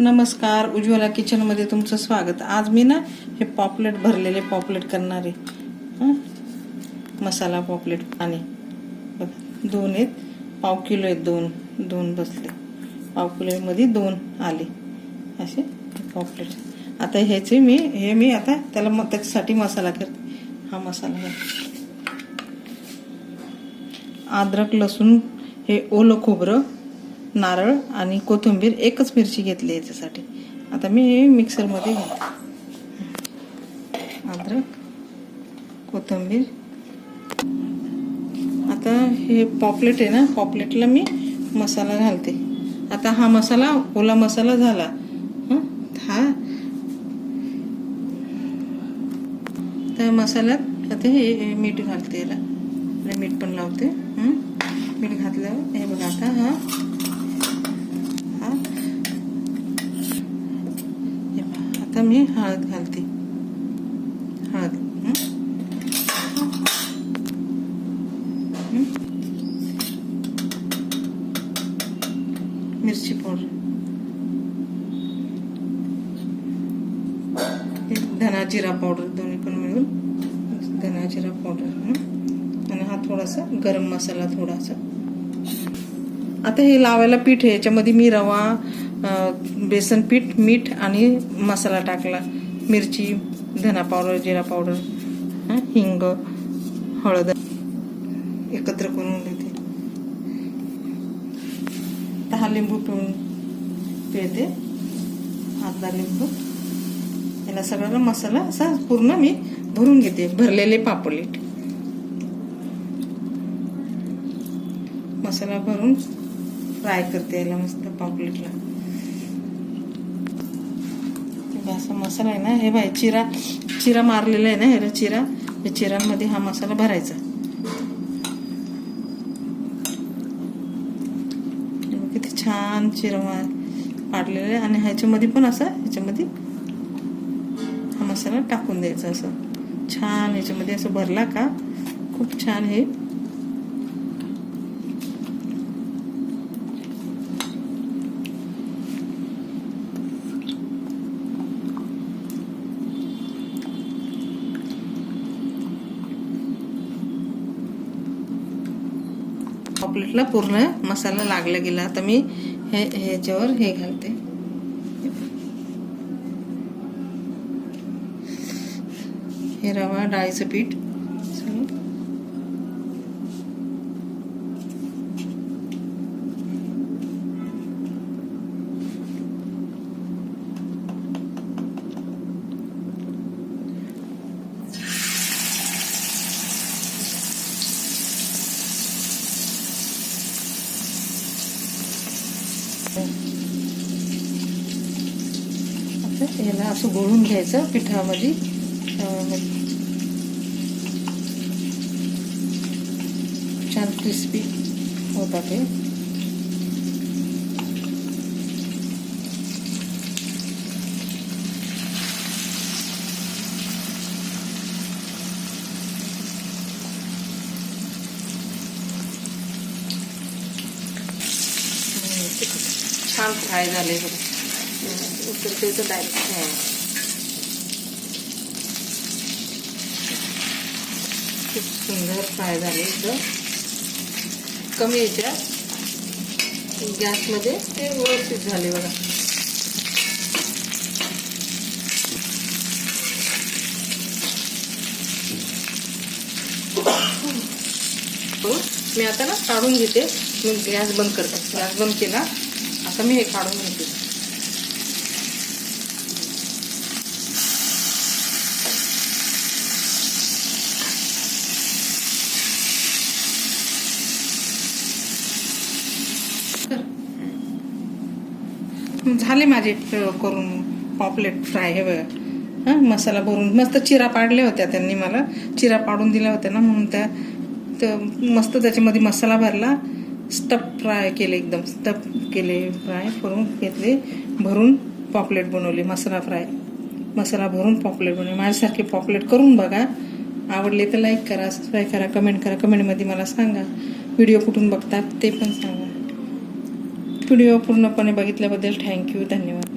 नमस्कार उज्ज्वला किचनमध्ये तुमचं स्वागत. आज मी ना हे पॉपलेट भरलेले पॉपलेट करणार आहे. मसाला पॉपलेट आणि बघा दोन आहेत. पाव किलो आहेत दोन. दोन बसले. पाव किलोमध्ये दोन आले. असे पॉपलेट. आता ह्याचे मी हे मी आता त्याला मग त्याच्यासाठी मसाला करते. हा मसाला आहे अद्रक लसूण हे ओलं खोबरं नारळ आणि कोथिंबीर एकच मिरची घेतली याच्यासाठी. आता मी मिक्सरमध्ये घेते. अद्रक कोथिंबीर. आता हे पॉपलेट आहे ना पॉपलेटला मी मसाला घालते. आता हा मसाला ओला मसाला झाला. हा त्या मसाल्यात आता हे मीठ घालते याला. मीठ पण लावते. हं? मीठ हे बघा आता हा. हे. आता मी हळद घालते. हळद. मिरची पावडर. धना जिरा पावडर दोन्ही पण मिळून. धना जिरा पावडर आणि हा थोडासा गरम मसाला थोडासा. आता हे लावायला पीठ आहे याच्यामध्ये मी रवा बेसन पीठ मीठ आणि मसाला टाकला. मिरची धना पावडर जिरा पावडर हिंग हळद एकत्र करून देते. दहा लिंबू पिळून पिळते. अर्धा लिंबू. याला सगळ्याला मसाला असा पूर्ण मी भरून घेते भरलेले पापलेट. मसाला भरून फ्राय करते याला मस्त पापलेटला. असा मसाला आहे ना हे बाय चिरा चिरा मारलेला आहे ना ह्याला चिरा. या चिरांमध्ये हा मसाला भरायचा. किती छान चिरा मार पाडलेला आहे. आणि ह्याच्यामध्ये पण असा ह्याच्यामध्ये हा मसाला टाकून द्यायचा असं. छान ह्याच्यामध्ये असं भरला का? खूप छान हे पॉपलेटला पूर्ण मसाला लागला गेला. आता मी हे ह्याच्यावर हे घालते. हे रवा डाळीचं पीठ. ह्याला असं गोळून घ्यायचं पिठामध्ये. म्हणजे छान क्रिस्पी होतात ते छान फ्राय झाले बघा. उतरतेचं डायरेक्ट हो. खूप सुंदर फ्राय झाले एकदम कमी याच्यात गॅसमध्ये ते व्यवस्थित झाले बघा. हो, मी आता ना काढून घेते. मी गॅस बंद करते. गॅस बंद केला. आता मी हे काढून घेते. झाले माझे करून पॉपलेट फ्राय हे हां मसाला भरून मस्त चिरा पाडल्या होत्या त्यांनी मला. चिरा पाडून दिल्या होत्या ना म्हणून त्या मस्त त्याच्यामध्ये मसाला भरला. स्टप फ्राय केले एकदम स्टप केले फ्राय करून घेतले भरून पॉपलेट बनवले मसाला फ्राय मसाला भरून पॉपलेट बनवले. माझ्यासारखे पॉपलेट करून बघा. आवडले तर लाईक करा सबस्क्राईब करा कमेंट करा. कमेंटमध्ये मला सांगा. व्हिडिओ कुठून बघतात ते पण सांगा. व्हिडिओ पूर्णपणे बघितल्याबद्दल थँक्यू धन्यवाद.